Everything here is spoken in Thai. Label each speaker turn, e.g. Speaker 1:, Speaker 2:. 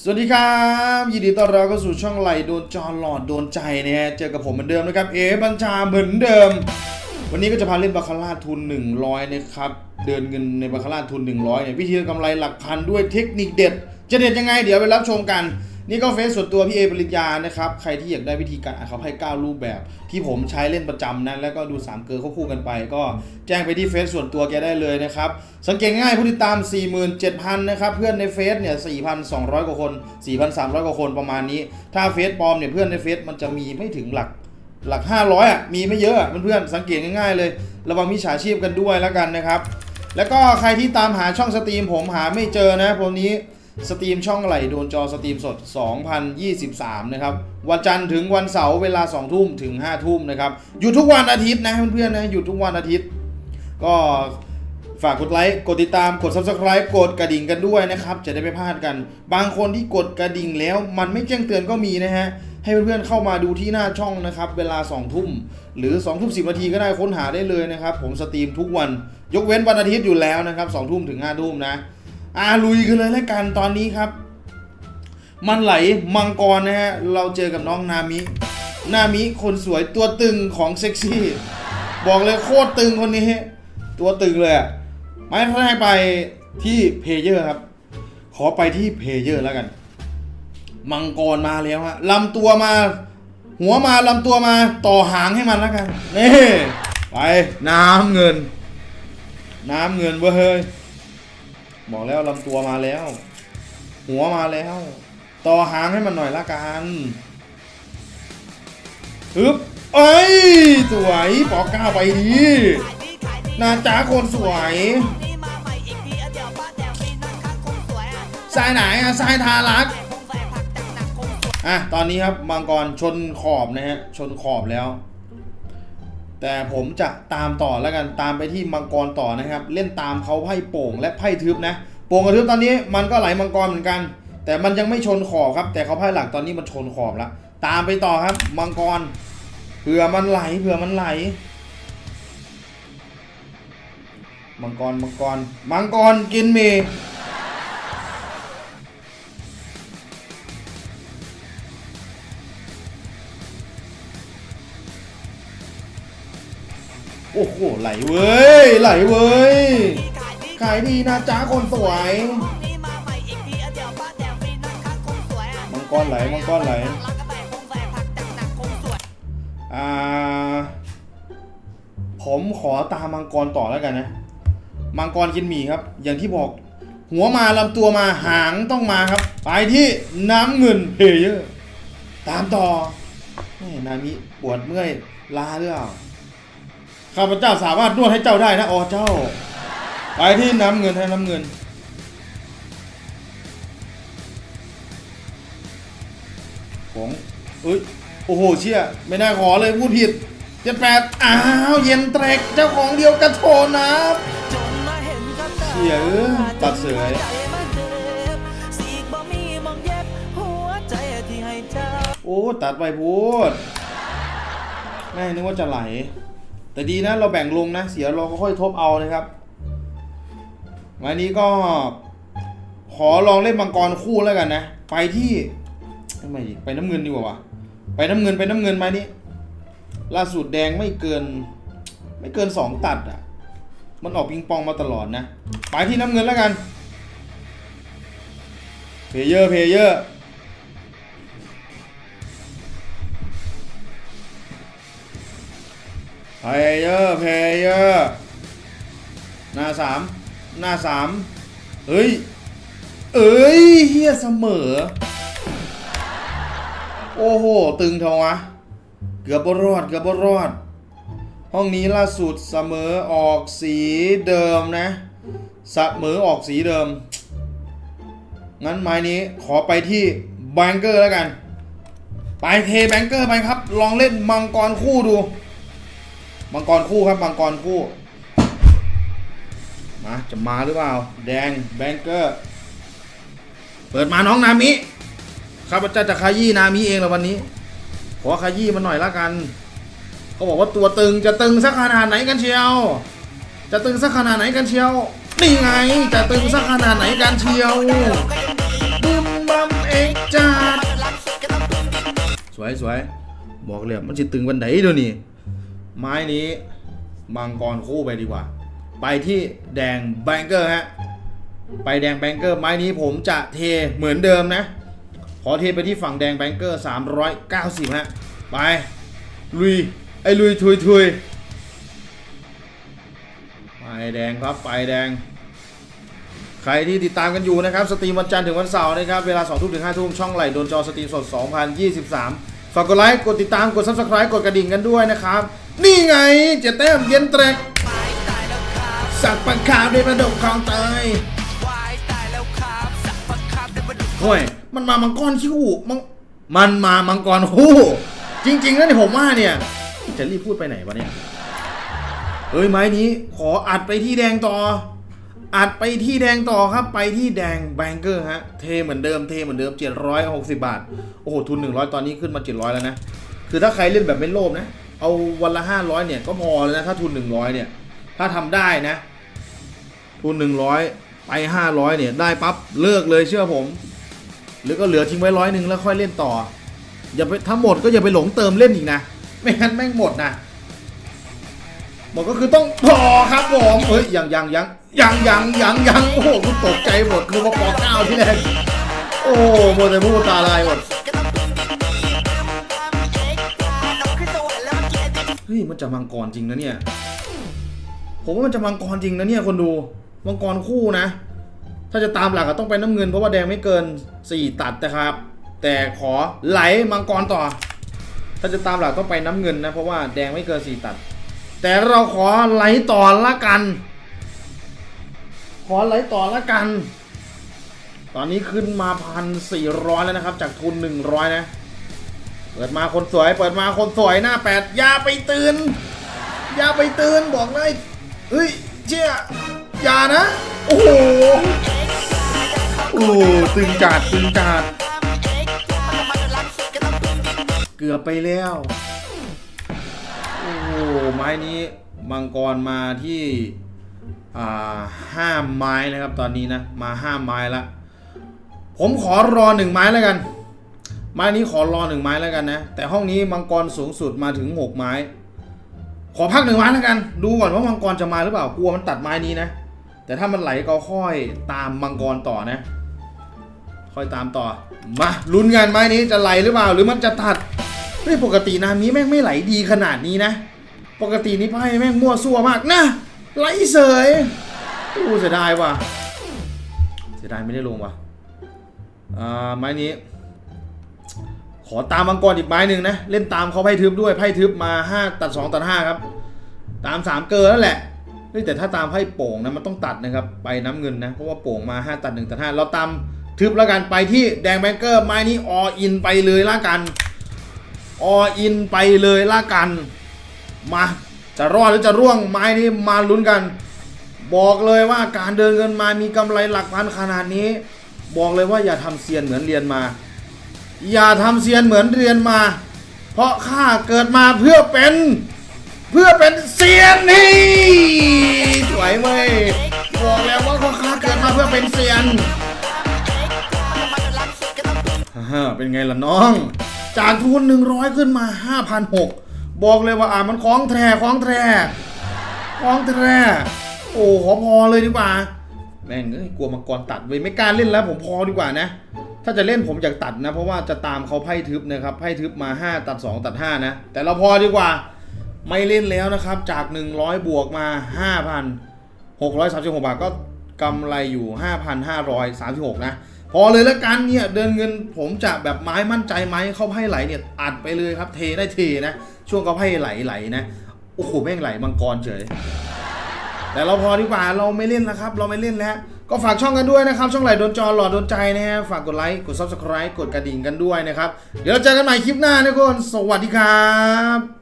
Speaker 1: สวัสดีครับ ยินดีต้อนรับเข้าสู่ช่องไหลโดนจอหลอดโดนใจนะฮะเจอกับผมเหมือนเดิมนะครับ เอบัญชาเหมือนเดิม วันนี้ก็จะพาเล่นบาคาร่าทุน 100 นะครับ เดินเงินในบาคาร่าทุน 100เนี่ยวิธีกำไรหลักพันด้วยเทคนิคเด็ด จะเด็ดยังไงเดี๋ยวไปรับชมกัน นี่ก็เฟซส่วนตัวพี่เอปริญญานะครับ ใครที่อยากได้วิธีการอะเขาให้ 9 รูปแบบ ที่ผมใช้เล่นประจำนะ แล้วก็ดู 3 เกอร์ควบคู่กันไป ก็แจ้งไปที่เฟซส่วนตัวแกได้เลยนะครับ สังเกตง่ายผู้ติดตาม 47,000 นะครับ เพื่อนในเฟซเนี่ย 4,200 กว่าคน 4,300 กว่าคนประมาณนี้ ถ้าเฟซปลอมเนี่ยเพื่อนในเฟซมันจะมีไม่ถึงหลักหลัก 500อะมีไม่เยอะเพื่อนๆสังเกตง่ายๆเลย ระวังมิจฉาชีพกันด้วยแล้วกันนะครับ แล้วก็ใครที่ตามหาช่องสตรีมผมหาไม่เจอนะวันนี้ สตรีมช่องไหลโดนจอสตรีมสด 2023 นะครับ วันจันทร์ถึงวันเสาร์เวลา 2 ทุ่มถึง 5 ทุ่มนะครับ อยู่ทุกวันอาทิตย์นะเพื่อนๆนะอยู่ทุกวันอาทิตย์ ก็ฝากกดไลค์กดติดตามกด subscribe กดกระดิ่งกันด้วยนะครับ จะได้ไม่พลาดกัน บางคนที่กดกระดิ่งแล้วมันไม่แจ้งเตือนก็มีนะฮะ ให้เพื่อนๆเข้ามาดูที่หน้าช่องนะครับ เวลา 2 ทุ่ม หรือ2ทุ่ม10นาทีก็ได้ค้นหาได้เลยนะครับ ผมสตรีมทุกวัน ยกเว้นวันอาทิตย์อยู่แล้วนะครับ2ทุ่มถึง5ทุ่มนะ อาลุยกันเลยแล้วกันตอนนี้ครับ มันไหลมังกรนะฮะ เราเจอกับน้องนามิ นามิคนสวยตัวตึงของเซ็กซี่ บอกเลยโคตรตึงคนนี้ ตัวตึงเลยอะไม่ให้ไปที่เพเยอร์ครับ ขอไปที่เพเยอร์แล้วกัน มังกรมาแล้วฮะลำตัวมา หัวมาลำตัวมาต่อหางให้มันแล้วกันนี่ไปน้ำเงิน น้ำเงินเว้ยเฮ้ย บอกแล้วลำตัวมาแล้ว หัวมาแล้ว ต่อหางให้มันหน่อยละกันฮึบเอ้ย สวยปอก้าไปดีนาจ้าคนสวยสายไหนอะสายทารักอะตอนนี้ครับมังกรชนขอบนะฮะชนขอบแล้ว แต่ผมจะตามต่อแล้วกันตามไปที่มังกรต่อนะครับ เล่นตามเขาไพ่โป่งและไพ่ทึบนะ โป่งกับทึบตอนนี้มันก็ไหลมังกรเหมือนกัน แต่มันยังไม่ชนขอบครับ แต่เขาไพ่หลักตอนนี้มันชนขอบแล้วตามไปต่อครับ มังกรเผื่อมันไหลเผื่อมันไหล มังกรมังกรมังกรกินหมี ไหลเว้ย ไหลเว้ย ขายดีนะจ้าคนสวย มังกรไหล มังกรไหล อ่า ผมขอตามมังกรต่อแล้วกันนะ มังกรกินหมี่ครับ อย่างที่บอก หัวมาลำตัวมาหางต้องมาครับ ไปที่น้ำเงินเพเยอร์ตามต่อแม่นามิปวดเมื่อยลาหรือเปล่า ข้าพเจ้าสามารถนวดให้เจ้าได้นะอ๋อเจ้า ไปที่น้ำเงินให้น้ำเงิน ของเอ้ยโอ้โหเชี่ยไม่น่าขอเลยพูดผิดเจ็ดแปดอ้าวเย็นแตรกเจ้าของเดียวกันโทนะเชี่ยเอ้ยตัดเสือโอ้ ตัดไปพูดแม่นึกว่าจะไหล แต่ดีนะเราแบ่งลงนะ เสียเราก็ค่อยทบเอานะครับวันนี้ก็ขอลองเล่นมังกรคู่แล้วกันนะ ไปที่ทำไมไปน้ำเงินดีกว่าวะไปน้ำเงินไปน้ำเงินมานี่ล่าสุดแดงไม่เกิน ไม่เกินสองตัดอะ มันออกปิงปองมาตลอดนะ ไปที่น้ำเงินแล้วกันเพเยอร์เพเยอร์ เพเยอร์เพเยอร์หน้าสามหน้าสามเฮ้ย เอ้ยเฮียเสมอ โอ้โห ตึงเทวะ เกือบบรอด เกือบบรอด ห้องนี้ล่าสุดเสมอออกสีเดิมนะเสมอออกสีเดิม งั้นไม้นี้ขอไปที่แบงเกอร์แล้วกัน ไปเทแบงเกอร์ไปครับ ลองเล่นมังกรคู่ดู มังกรคู่ครับมังกรคู่มาจะมาหรือเปล่า แดงแบงเกอร์ เปิดมาน้องนามิข้าพเจ้าจะขยี้นามิเองละวันนี้ ขอขยี้มันหน่อยละกันเขาบอกว่าตัวตึงจะตึงสักขนาดไหนกันเชียว จะตึงสักขนาดไหนกันเชียว นี่ไง จะตึงสักขนาดไหนกันเชียวบึมบัมเอกจ้าสวยสวยบอกเลยมันจะตึงวันไหนเดี๋ยวนี้ ไม้นี้มังกรคู่ไปดีกว่า ไปที่แดงแบงเกอร์ฮะ ไปแดงแบงเกอร์ไม้นี้ผมจะเทเหมือนเดิมนะ ขอเทไปที่ฝั่งแดงแบงเกอร์ 390 ฮะ ไป ลุย ไอ้ลุยทุยทุยไปแดงครับ ไปแดง ใครที่ติดตามกันอยู่นะครับ สตรีมวันจันทร์ถึงวันเสาร์นะครับ เวลา2ทุ่มถึง5ทุ่มช่องไหลโดนจอสตรีมสด 2023 ฝากกดไลค์ กดติดตาม กด subscribe กดกระดิ่งกันด้วยนะครับ นี่ไงเจเต้มเย็นแตรกสัตว์ปังคาบในประดกคลองเตยห่วยมันมามังกรคู่มังมันมามังกรคู่ จริงๆแล้วเนี่ยผมว่าเนี่ยจะรีบพูดไปไหนวะเนี่ยเอ้ยไม้นี้ขออัดไปที่แดงต่อ อัดไปที่แดงต่อครับ ไปที่แดงแบงเกอร์ฮะ เทเหมือนเดิม เทเหมือนเดิม 760 บาท โอ้โห ทุน 100 ตอนนี้ขึ้นมา 700 แล้วนะ คือถ้าใครเล่นแบบไม่โลภนะ เอาวันละ500เนี่ยก็พอแล้วนะถ้าทุน100เนี่ย ถ้าทำได้นะ ทุน100ไป500เนี่ยได้ปั๊บเลิกเลยเชื่อผม หรือก็เหลือทิ้งไว้ร้อยหนึ่งแล้วค่อยเล่นต่อ อย่าไปทั้งหมดก็อย่าไปหลงเติมเล่นอีกนะ ไม่งั้นแม่งหมดนะหมดก็คือต้องพอครับผมเฮ้ยยังยังยังยังยังยังยังโอ้โหกูตกใจหมดคือว่าปอเก้าที่แรกโอ้โมดแต่พูดตาลายหมด ฮ้ยมันจะมังกรจริงนะเนี่ย ผมว่ามันจะมังกรจริงนะเนี่ยคนดู มังกรคู่นะ ถ้าจะตามหลักก็ต้องไปน้ำเงินเพราะว่าแดงไม่เกิน 4 ตัดนะครับ แต่ขอไหลมังกรต่อ ถ้าจะตามหลักต้องไปน้ำเงินนะเพราะว่าแดงไม่เกิน 4 ตัด แต่เราขอไหลต่อละกัน ขอไหลต่อละกัน ตอนนี้ขึ้นมาพันสี่ร้อยแล้วนะครับ จากทุนหนึ่งร้อยนะ เปิดมาคนสวย เปิดมาคนสวยหน้าแปดอย่าไปตื่นอย่าไปตื่นบอกเลยเฮ้ยเชี่ยอย่านะ โอ้โหโอ้ตึงจัดตึงจัดเกือบไปแล้ว โอ้ไม้นี้มังกรมาที่ห้าไม้นะครับตอนนี้นะ มาห้าไม้ละ ผมขอรอหนึ่งไม้แล้วกัน ไม้นี้ขอรอหนึ่งไม้แล้วกันนะ แต่ห้องนี้มังกรสูงสุดมาถึงหกไม้ ขอพักหนึ่งไม้แล้วกัน ดูก่อนว่ามังกรจะมาหรือเปล่ากลัวมันตัดไม้นี้นะ แต่ถ้ามันไหลก็ค่อยตามมังกรต่อนะ ค่อยตามต่อ มาลุ้นกันไม้นี้จะไหลหรือเปล่า หรือมันจะตัดเฮ้ยปกติน้ำนี้แม่งไม่ไหลดีขนาดนี้นะ ปกตินี่ไพ่แม่งมั่วซั่วมากนะไหลเสยอู้เสียดายว่ะเสียดายไม่ได้ลงว่ะอ่าไม้นี้ อตามมังกรอีกไม้หนึ่งนะ เล่นตามเขาไพ่ทึบด้วยไพ่ทึบมา 5 ตัด 2 ตัด 5 ครับ ตาม 3 เกินนั่นแหละเฮ้ยแต่ถ้าตามไพ่โป่งนะมันต้องตัดนะครับ ไปน้ำเงินนะ เพราะว่าโป่งมา 5 ตัด 1 ตัด 5 เราตามทึบแล้วกันไปที่แดงแบงเกอร์ไม้นี้ออินไปเลยละกันออินไปเลยละกัน มาจะรอดหรือจะร่วงไม้นี้มาลุ้นกัน บอกเลยว่าการเดินเงินมามีกำไรหลักพันขนาดนี้ บอกเลยว่าอย่าทำเซียนเหมือนเรียนมา อย่าทำเซียนเหมือนเรียนมา เพราะข้าเกิดมาเพื่อเป็น เพื่อเป็นเซียนนี่สวยเว้ยบอกแล้วว่าข้าเกิดมาเพื่อเป็นเซียนฮ่าเป็นไงล่ะน้อง จากทุน 100 ขึ้นมา5,600บอกเลยว่าอ่ามันคล้องแทรคล้องแทรคล้องแทรโอ้ขอพอเลยดีกว่า แม่งเอ้ยกลัวมังกรตัดเว้ยไม่กล้าเล่นแล้วผมพอดีกว่านะ ถ้าจะเล่นผมอยากตัดนะ เพราะว่าจะตามเขาไพ่ทึบนะครับไพ่ทึบมา 5 ตัด 2 ตัด 5 นะ แต่เราพอดีกว่าไม่เล่นแล้วนะครับ จาก 100 บวกมา 5,636 บาทก็กำไรอยู่ 5,536 นะ พอเลยแล้วกันเนี่ยเดินเงินผมจะแบบไม้มั่นใจไหมเข้าไพ่ไหลเนี่ยอัดไปเลยครับเทได้เทนะ ช่วงเขาไพ่ไหลไหลนะโอ้โหแม่งไหลมังกรเฉย แต่เราพอดีกว่าเราไม่เล่นแล้วครับ เราไม่เล่นแล้ว ก็ฝากช่องกันด้วยนะครับ ช่องไหลโดนจอหลอดโดนใจนะฮะฝากกดไลค์กด subscribe กดกระดิ่งกันด้วยนะครับ เดี๋ยวเราเจอกันใหม่คลิปหน้านะทุกคน สวัสดีครับ